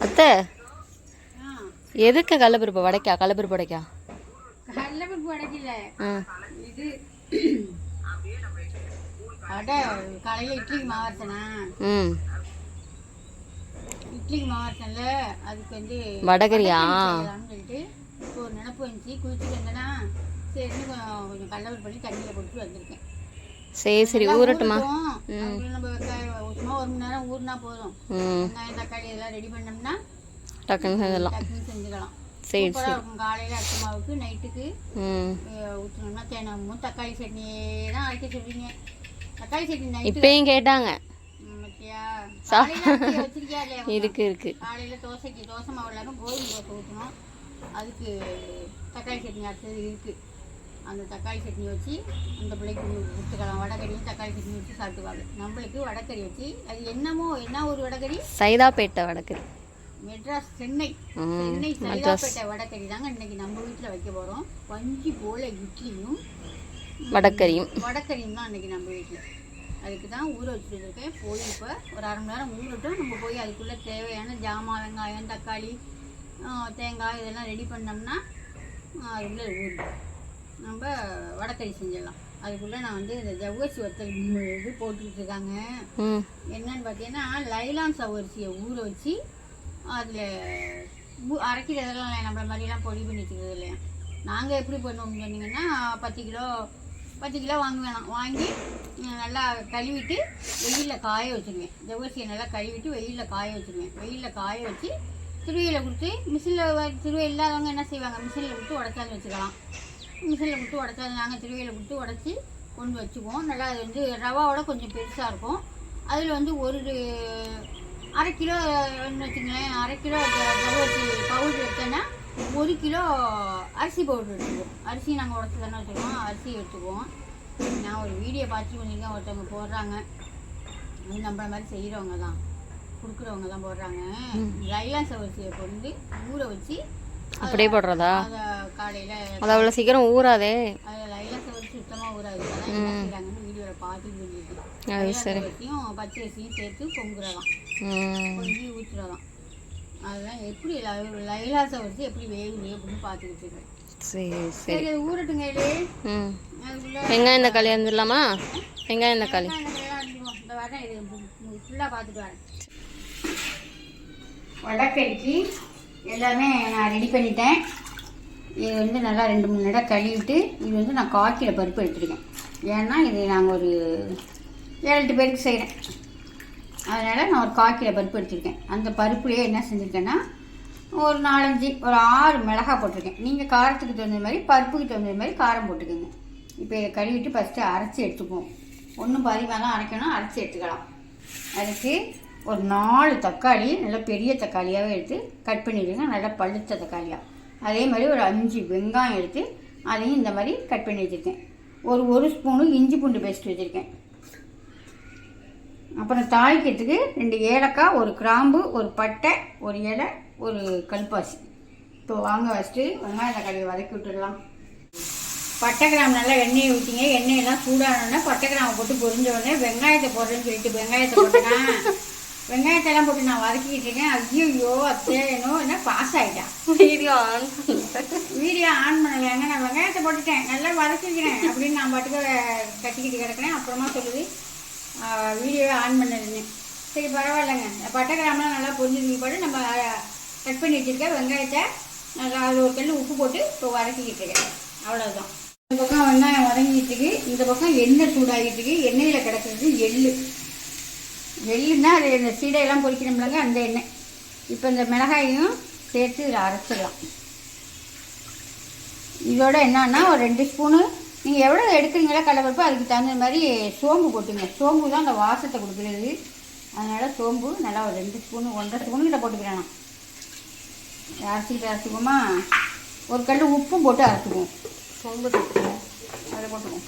அத்தை எதுக்கு கடலப்பருப்பு வடைக்கா கடலப்பருப்பு வடைக்கா? கடலைப்பருப்பு உடைக்கல ம் இது அடை காலையில் இட்லிக்கு மாவட்டனா ம். இட்லிக்கு மாவட்டம்ல அதுக்கு வந்து வடகரியா? சொல்லிட்டு இப்போ ஒரு நினப்பு வந்துச்சு. குளிச்சுட்டு வந்தேன்னா சரின்னு கொஞ்சம் கொஞ்சம் கடலைப்பருப்பு பண்ணி தண்ணியில் போட்டு வந்திருக்கேன். சரி சரி ஊறட்டுமா? நம்ம வெங்காயம் சும்மா ஒரு மணி நேரம் ஊறினா போதும். வெங்காயம் தக்காளி இதெல்லாம் ரெடி பண்ணோம்னா டக்குன்னு செஞ்சிடலாம். டக்குன்னு செஞ்சுக்கலாம். சரி சரி. இருக்கும். காலையில் அரிசி மாவுக்கு நைட்டுக்கு ஊற்றணும்னா தினமும் தக்காளி சட்னியே தான் அரைக்க தக்காளி சட்னி இப்பயும் கேட்டாங்க? இருக்கு இருக்கு. காலையில தோசைக்கு தோசை மாவு இல்லாமல் கோதுமை தோசை ஊற்றணும் அதுக்கு தக்காளி சட்னி அரைச்சது இருக்கு. அந்த தக்காளி சட்னி வச்சு அந்த பிள்ளைக்கு கொடுத்துக்கலாம் வடகறியும் தக்காளி சட்னி வச்சு சாப்பிட்டுவாங்க நம்மளுக்கு வடகறி வச்சு அது என்னமோ என்ன ஒரு வடகறி? சைதாப்பேட்டை வடக்கறி மெட்ராஸ் சென்னை. சென்னை சைதாப்பேட்டை வடகறி தாங்க இன்னைக்கு நம்ம வீட்டில் வைக்க போகிறோம் பஞ்சு போல இட்லியும் வடக்கறியும். வடக்கறியும் தான் அன்றைக்கி நம்ம வீட்டில். அதுக்கு தான் ஊற வச்சுருக்கேன். போய் இப்போ ஒரு அரை மணி நேரம் ஊறட்டும் நம்ம போய் அதுக்குள்ளே தேவையான ஜாமான் வெங்காயம் தக்காளி தேங்காய் இதெல்லாம் ரெடி பண்ணோம்னா அதுக்குள்ளே ஊறிடும் நம்ம வடக்கறி செஞ்சிடலாம். அதுக்குள்ளே நான் வந்து இந்த ஜவ்வரிசி வத்தல் இது போட்டுக்கிட்டு இருக்காங்க ம். என்னன்னு பார்த்தீங்கன்னா லைலான் சவரிசியை ஊற வச்சு அதில் அரைக்கிறதெல்லாம் நம்மள மாதிரிலாம் பொடி பண்ணி வச்சுக்கிறது இல்லையா? நாங்கள் எப்படி பண்ணுவோம்னு சொன்னீங்கன்னா பத்து கிலோ பத்து கிலோ வாங்க வேணாம். வாங்கி நல்லா கழுவிட்டு வெயிலில் காய வச்சுருவேன் ஜவ்வரிசியை நல்லா கழுவிட்டு வெயிலில் காய வச்சுருவேன் வெயிலில் காய வச்சு திருவையில் கொடுத்து மிஷினில் திருவை இல்லாதவங்க என்ன செய்வாங்க? மிஷினில் கொடுத்து உடச்சாலும் வச்சுக்கலாம். மிஷினில் கொடுத்து உடச்சாலும் நாங்கள் திருவையில் கொடுத்து உடச்சி கொண்டு வச்சுக்குவோம். நல்லா அது வந்து ரவாவோட கொஞ்சம் பெருசாக இருக்கும். அதில் வந்து ஒரு அரை கிலோ வச்சுங்களேன் அரை கிலோ ஜவ்வரிசி பவுடர் எடுத்தோன்னா ஒரு கிலோ அரிசி பவுடர் எடுத்துக்குவோம். அரிசி நாங்கள் உடச்சி தானே வச்சுருக்கோம். அரிசி எடுத்துக்குவோம். நான் ஒரு வீடியோ பார்த்து பண்ணியிருக்கேன். ஒருத்தவங்க போடுறாங்க. அது நம்மள மாதிரி செய்கிறவங்க தான். கொடுக்குறவங்க தான் போடுறாங்க. லைலான் சவரிசியை கொண்டு ஊற வச்சு அப்படியே போடுறதா? அதை அவ்வளோ சீக்கிரம் ஊறாதே. அது சரி. அரிசியும் பச்சை அரிசியும் சேர்த்து பொங்குறதாம். ம். பொங்கி ஊற்றுறதாம் அதெல்லாம் எப்படி லை- லைலா சவரிசி எப்படி வேகுது அப்படின்னு பார்த்துக்கிட்டு இருக்கேன். சரி சரி. ஊறட்டுங்க வெங்காயம் தக்காளி வந்துடலாமா? வெங்காயம். இந்த வரேன். வடக்கறிக்கு எல்லாமே நான் ரெடி பண்ணிட்டேன். இது வந்து நல்லா ரெண்டு மூணு இடம் கழுவிட்டு இது வந்து நான் காய்க்கிற பருப்பு எடுத்துருக்கேன். ஏன்னா இது நாங்கள் ஒரு ஏழு எட்டு பேருக்கு செய்கிறேன் அதனால் நான் ஒரு காய்க்கிற பருப்பு எடுத்துருக்கேன். அந்த பருப்புலேயே என்ன செஞ்சுருக்கேன்னா ஒரு நாலஞ்சு ஒரு ஆறு மிளகா போட்டிருக்கேன். நீங்கள் காரத்துக்கு தகுந்த மாதிரி பருப்புக்கு தகுந்த மாதிரி காரம் போட்டுக்கோங்க. இப்போ இதை கழுவிட்டு ஃபஸ்ட்டு அரைச்சி எடுத்துக்குவோம். ஒன்றும் பாதிமாக தான் அரைக்கணும் அரைச்சி எடுத்துக்கலாம். அதுக்கு ஒரு நாலு தக்காளி நல்லா பெரிய தக்காளியாகவே எடுத்து கட் பண்ணிடுங்க நல்லா பழுத்த தக்காளியாக அதே மாதிரி ஒரு அஞ்சு வெங்காயம் எடுத்து அதையும் இந்த மாதிரி கட் பண்ணி வச்சுருக்கேன். ஒரு ஒரு ஸ்பூனு இஞ்சி பூண்டு பேஸ்ட் வச்சுருக்கேன். அப்புறம் தாளிக்கிறதுக்கு ரெண்டு ஏலக்காய் ஒரு கிராம்பு ஒரு பட்டை ஒரு இலை ஒரு கல்பாசி. இப்போ வாங்க ஃபஸ்ட்டு வெங்காய தக்காளியை வதக்கி விட்டுடலாம். பட்டை கிராம் நல்லா எண்ணெயை ஊற்றிங்க எண்ணெயெல்லாம் சூடானோடனே பட்டை கிராம் போட்டு பொரிஞ்ச உடனே வெங்காயத்தை போடுறேன்னு சொல்லிட்டு வெங்காயத்தை போட்டேன்னா வெங்காயத்தெல்லாம் போட்டு நான் வதக்கிட்டு இருக்கேன். ஐயோ அத்தேனோ என்ன பாஸ் ஆகிட்டான் வீடியோ ஆன் வீடியோ ஆன் பண்ணலையாங்க நான் வெங்காயத்தை போட்டுட்டேன். நல்லா வதக்கிக்கிறேன் அப்படின்னு நான் பாட்டுக்கு கட்டிக்கிட்டு கிடக்கிறேன். அப்புறமா சொல்லுது வீடியோவை ஆன் பண்ணதுன்னு சரி பரவாயில்லைங்க. பட்டை கிராமெலாம் நல்லா பொரிஞ்சதுக்கு போட்டு நம்ம கட் பண்ணி வச்சுருக்க வெங்காயத்தை நல்லா அது ஒரு கல் உப்பு போட்டு இப்போ வதக்கிக்கிட்டு இருக்கேன். அவ்வளோதான் இந்த பக்கம் வெங்காயம் வதங்கிட்டு இருக்கு. இந்த பக்கம் எண்ணெய் சூடாகிட்டு இருக்கு. எண்ணெயில் கிடக்கிறது எள்ளு. எள்ளுன்னா அது இந்த சீடையெல்லாம் பொரிக்கணும்லங்க அந்த எண்ணெய். இப்போ இந்த மிளகாயும் சேர்த்து இதில் அரைச்சிடலாம். இதோட என்னன்னா ஒரு ரெண்டு ஸ்பூனு நீங்கள் எவ்வளோ எடுக்கிறீங்களோ கடலைப்பருப்பு அதுக்கு தகுந்த மாதிரி சோம்பு போட்டுங்க. சோம்பு தான் அந்த வாசத்தை கொடுக்குறது. அதனால் சோம்பு நல்லா ஒரு ரெண்டு ஸ்பூனு ஒன்றரை ஸ்பூனு கிட்ட போட்டுக்கிறேன் நான். அரைச்சிக்கிட்டு அரைச்சிக்குவோமா? ஒரு கல் உப்பும் போட்டு அரைச்சிக்குவோம். ரொம்ப சேர்த்துக்கணும் அதை போட்டுக்குவோம்.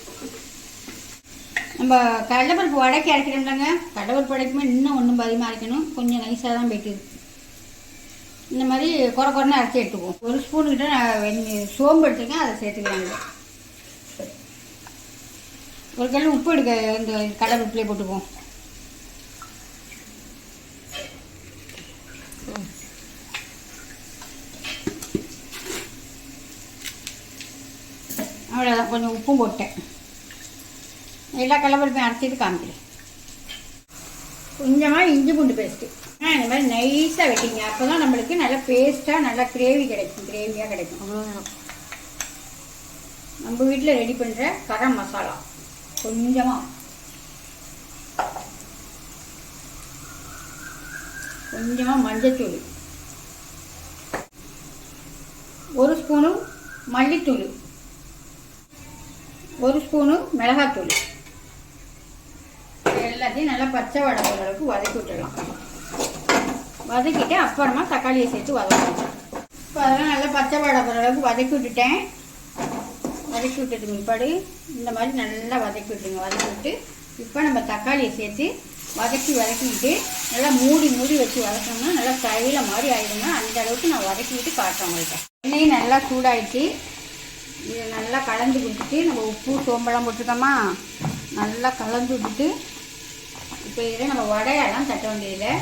நம்ம கடலைப்பருப்பு வடக்கி அரைக்கிறோம்லங்க. கடலைப்பருப்பு வடைக்குமே இன்னும் ஒன்றும் பரிமாறிக்கணும் கொஞ்சம் நைஸாக தான் போயிட்டு இந்த மாதிரி குறை குறைன்னு அரைச்சி எடுத்துக்குவோம். ஒரு ஸ்பூனுக்கிட்ட நான் சோம்பு எடுத்துருக்கேன். அதை சேர்த்துக்கிறாங்க ஒரு கல் உப்பு எடுக்க இந்த கடலைப்பருப்புலேயே போட்டுக்குவோம். அவ்வளோதான் கொஞ்சம் உப்பும் போட்டேன். எல்லா கடலப்பருப்பையும் அரைச்சிட்டு காமிக்கிறேன் கொஞ்சமாக இஞ்சி பூண்டு பேஸ்ட்டு இந்த மாதிரி நைஸாக வெட்டிங்க அப்போ தான் நம்மளுக்கு நல்லா பேஸ்ட்டாக நல்லா கிரேவி கிடைக்கும் கிரேவியாக கிடைக்கும் நம்ம வீட்டில் ரெடி பண்ணுற கரம் மசாலா கொஞ்சமாக கொஞ்சமாக மஞ்சத்தூள் ஒரு ஸ்பூனு மல்லித்தூள் ஒரு ஸ்பூனு மிளகாத்தூள் எல்லாத்தையும் நல்லா பச்சை வடை அளவுக்கு வதக்கி விட்டுடலாம். வதக்கிட்டு அப்புறமா தக்காளியை சேர்த்து வதக்கணும். இப்போ அதெல்லாம் நல்லா பச்சை வடை அளவுக்கு வதக்கி விட்டுட்டேன். வதக்கி விட்டுட்டு பிற்பாடு இந்த மாதிரி நல்லா வதக்கி விட்டுருங்க. வதக்கி விட்டு இப்போ நம்ம தக்காளியை சேர்த்து வதக்கி வதக்கிக்கிட்டு நல்லா மூடி மூடி வச்சு வதக்கணும்னா நல்லா தைல மாதிரி ஆயிடுங்க அந்த அளவுக்கு நான் வதக்கி விட்டு காட்டுறேன் உங்கள்கிட்ட. எண்ணெயும் நல்லா சூடாயிடுச்சு. இதை நல்லா கலந்து விட்டுட்டு நம்ம உப்பு சோம்பெல்லாம் போட்டிருக்கோமா? நல்லா கலந்து விட்டுட்டு இப்போ இதில் நம்ம வடையெல்லாம் தட்ட வேண்டியதில்லை.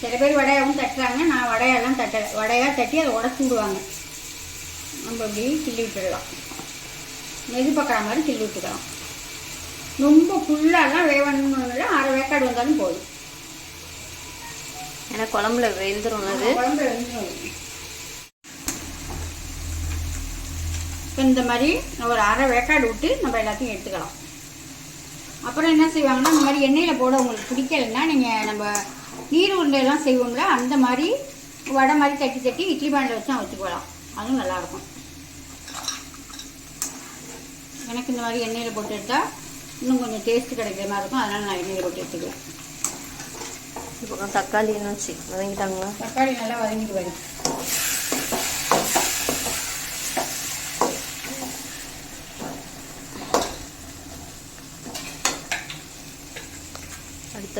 சில பேர் வடையாகவும் தட்டுறாங்க. நான் வடையெல்லாம் தட்ட வடையாக தட்டி அதை உடச்சி விடுவாங்க. நம்ம இப்படி கிள்ளி விட்டுடலாம். மெது பக்கிற மாதிரி கிள்ளி விட்டுக்கலாம். ரொம்ப ஃபுல்லாலாம் வேவணும்னு அரை வேக்காடு வந்தாலும் போதும். ஏன்னா குழம்புல வெந்துடும் அது. குழம்பு வெந்துடும். இப்போ இந்த மாதிரி ஒரு அரை வேக்காடு விட்டு நம்ம எல்லாத்தையும் எடுத்துக்கலாம். அப்புறம் என்ன செய்வாங்கன்னா இந்த மாதிரி எண்ணெயில் போட உங்களுக்கு பிடிக்கலைன்னா நீங்கள் நம்ம நீர் உருண்டையெல்லாம் செய்வோம்ல அந்த மாதிரி வடை மாதிரி தட்டி தட்டி இட்லி பாண்டில் வச்சு வச்சுக்கலாம் அதுவும் நல்லாயிருக்கும் எனக்கு இந்த மாதிரி எண்ணெயில் போட்டு எடுத்தால் இன்னும் கொஞ்சம் டேஸ்ட் கிடைக்கிற மாதிரி இருக்கும். அதனால் நான் எண்ணெயில் போட்டு எடுத்துக்குவேன். இப்போ தக்காளி என்னாச்சு வதங்கிட்டாங்களா? தக்காளி நல்லா வதங்கிட்டு வரும்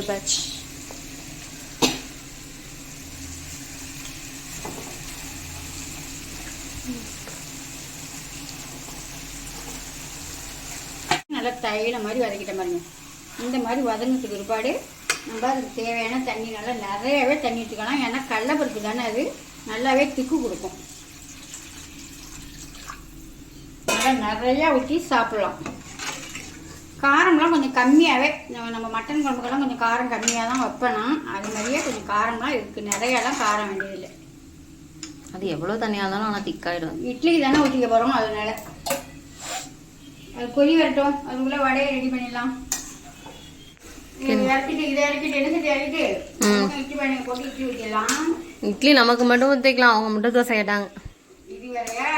the batch. நல்லா தைல மாதிரி வதக்கிட்ட பாருங்க. இந்த மாதிரி வதங்கிட்டு பிற்பாடு நம்ம அதுக்கு தேவையான தண்ணி நல்லா நிறையவே தண்ணி எடுத்துக்கலாம் ஏன்னா கடலப்பருப்பு தானே அது. நல்லாவே திக்கு கொடுக்கும். நல்லா நிறையா ஊற்றி சாப்பிடலாம். காரம்லாம் கொஞ்சம் கம்மியாகவே நம்ம மட்டன் குழம்புக்கெல்லாம் கொஞ்சம் காரம் கம்மியாக தான் வைப்பேன் அது மாதிரியே கொஞ்சம் காரம்லாம் இருக்குது நிறையாலாம் காரம் வேண்டியதில்லை. அது எவ்வளோ தண்ணியாக இருந்தாலும் ஆனால் திக்காயிடும் இட்லிக்கு தானே ஊற்றிக்க போகிறோம் அதனால. அது கொதி வரட்டும். அதுக்குள்ளே வடையை ரெடி பண்ணிடலாம். இட்லி நமக்கு மட்டும் ஊற்றிக்கலாம் அவங்க மட்டும் தோசை கேட்டாங்க இது வேறையா?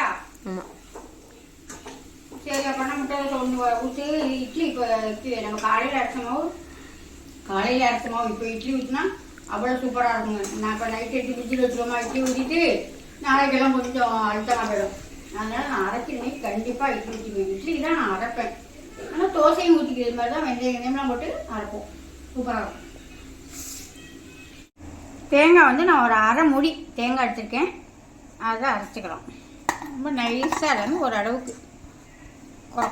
ஆமாம் சரி அப்போனா முட்டை ஒன்று ஊற்று இட்லி இப்போ இட்லி நம்ம காலையில் அரைச்ச மாவு காலையில் அரைச்ச மாவு இப்போ இட்லி ஊற்றினா அவ்வளோ சூப்பராக இருக்குங்க. நான் இப்போ நைட் எடுத்து ஃப்ரிட்ஜில் வச்சுருவோமா இட்லி ஊற்றிட்டு நாளைக்கெல்லாம் கொஞ்சம் அழுத்தமாக போயிடும். அதனால் நான் அரைச்சிருந்தேன் கண்டிப்பாக இட்லி ஊற்றிக்குவேன் இட்லி தான் நான் அரைப்பேன். ஆனால் தோசையும் ஊற்றிக்கிறது மாதிரி தான் வெந்தயம் வெந்தயம்லாம் போட்டு அரைப்போம். சூப்பராக இருக்கும். தேங்காய் வந்து நான் ஒரு அரை மூடி தேங்காய் எடுத்திருக்கேன். அதை அரைச்சிக்கலாம். ரொம்ப நைஸாக இல்லைன்னு ஒரு அளவுக்கு. குறை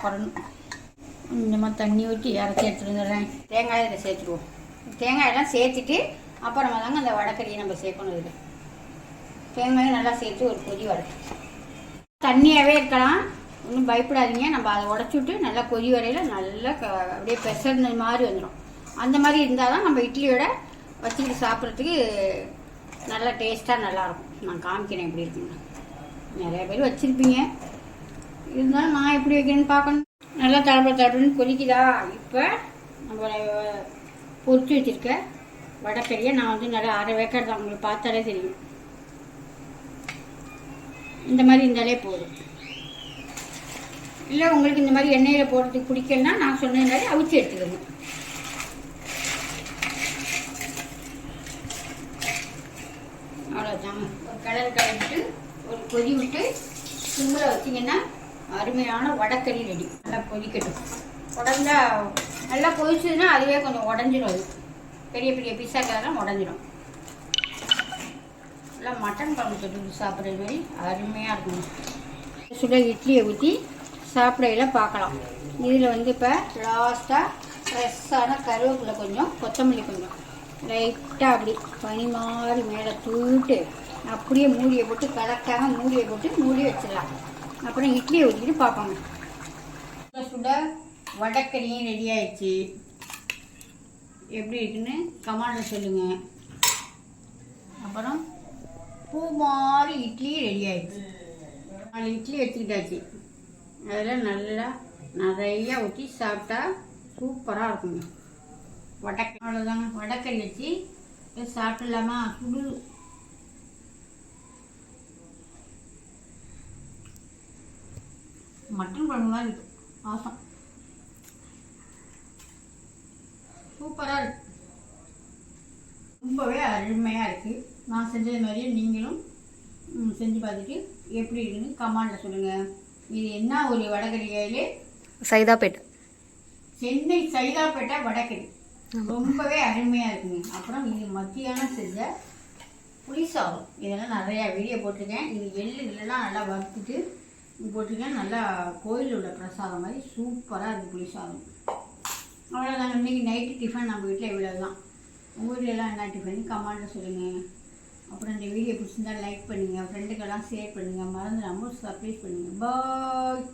கொஞ்சமாக தண்ணி ஊற்றி இறச்சி எடுத்துட்டு வந்துடுறேன் தேங்காய் இதில் சேர்த்துடுவோம் தேங்காயெல்லாம் சேர்த்துட்டு அப்புறமா தாங்க அந்த வடக்கறியை நம்ம சேர்க்கணும் இதில். தேங்காயும் நல்லா சேர்த்து ஒரு கொதி வரட்டும் தண்ணியாகவே இருக்கலாம். ஒன்றும் பயப்படாதீங்க. நம்ம அதை உடச்சி விட்டு நல்லா கொதி வரையில் நல்லா க அப்படியே பெசர்ந்த மாதிரி வந்துடும். அந்த மாதிரி இருந்தால் தான் நம்ம இட்லியோட வச்சுக்கிட்டு சாப்பிட்றதுக்கு நல்லா டேஸ்ட்டாக நல்லாயிருக்கும். நான் காமிக்கிறேன் எப்படி இருக்குன்னு. நிறைய பேர் வச்சுருப்பீங்க. இருந்தாலும் நான் எப்படி வைக்கிறேன்னு பார்க்கணும். நல்லா தடப்ப தடப்புன்னு கொதிக்குதா? இப்போ நம்ம பொரிச்சு வச்சுருக்க வடக்கறியை நான் வந்து நல்லா அரை வைக்கிறது தான். உங்களுக்கு பார்த்தாலே தெரியும். இந்த மாதிரி இருந்தாலே போதும். இல்லை உங்களுக்கு இந்த மாதிரி எண்ணெயில் போடுறதுக்கு பிடிக்கலன்னா நான் சொன்ன மாதிரி அவிச்சு எடுத்துக்கணும் அவ்வளோதான் ஒரு கடல் கலந்துட்டு ஒரு கொதி விட்டு சிம்மில் வச்சிங்கன்னா அருமையான வடக்கறி ரெடி. நல்லா கொதிக்கட்டும். உடஞ்சா நல்லா கொதிச்சதுன்னா அதுவே கொஞ்சம் உடஞ்சிடும் அது. பெரிய பெரிய பிசாக்கெல்லாம் உடஞ்சிடும் நல்லா மட்டன் குழம்பு தொட்டு சாப்பிட்றது மாதிரி அருமையாக இருக்கும் சுட இட்லியை ஊற்றி சாப்பிடையில பார்க்கலாம். இதில் வந்து இப்போ லாஸ்ட்டாக ஃப்ரெஷ்ஷான கருவேப்பிலை கொஞ்சம் கொத்தமல்லி கொஞ்சம். லைட்டாக அப்படி பனி மாதிரி மேலே தூட்டு அப்படியே மூடியை போட்டு கலக்காம மூடியை போட்டு மூடி வச்சிடலாம். அப்புறம் இட்லியை ஊற்றிட்டு பார்ப்போங்க. சுட வடக்கறியும் ரெடி ஆயிடுச்சு. எப்படி இருக்குன்னு கமாண்டில் சொல்லுங்கள் அப்புறம் பூ மாதிரி இட்லி ரெடி ஆயிடுச்சு. நாலு இட்லி எடுத்துக்கிட்டாச்சு அதில் நல்லா நிறையா ஊற்றி சாப்பிட்டா சூப்பராக இருக்குங்க. வடக்கறி அவ்வளோதாங்க வடக்கறி வச்சு சாப்பிடலாமா? சுடு மட்டன் குழம்பு மாதிரி இருக்கு. வாசம். சூப்பராக இருக்கு. ரொம்பவே அருமையாக இருக்குது நான் செஞ்சது மாதிரியே நீங்களும் செஞ்சு பார்த்துட்டு எப்படி இருக்குன்னு கமெண்டில் சொல்லுங்கள் இது என்ன ஒரு வடகரியாயிலே? சைதாப்பேட்டை. சென்னை சைதாப்பேட்டை வடகரி. ரொம்பவே அருமையாக இருக்குங்க. அப்புறம் இது மத்தியானம் செஞ்ச புளி சாதம். இதெல்லாம் நிறையா வீடியோ போட்டிருக்கேன். இது எள்ளு இல்லைலாம் நல்லா வறுத்துட்டு போட்டிங்கன்னா நல்லா கோயிலில் உள்ள பிரசாதம் மாதிரி சூப்பராக இருக்குது புளி சாதம் அவ்வளோதாங்க இன்றைக்கி நைட்டு டிஃபன் நம்ம வீட்டில் இவ்வளோ தான் உங்கள் வீட்டிலலாம் என்ன டிஃபன் கமெண்ட்டில் சொல்லுங்கள் அப்புறம் இந்த வீடியோ பிடிச்சிருந்தா லைக் பண்ணுங்கள் ஃப்ரெண்டுக்கெல்லாம் ஷேர் பண்ணுங்கள் மறந்துடாமல் சப்ஸ்கிரைப் பண்ணுங்கள் பாய்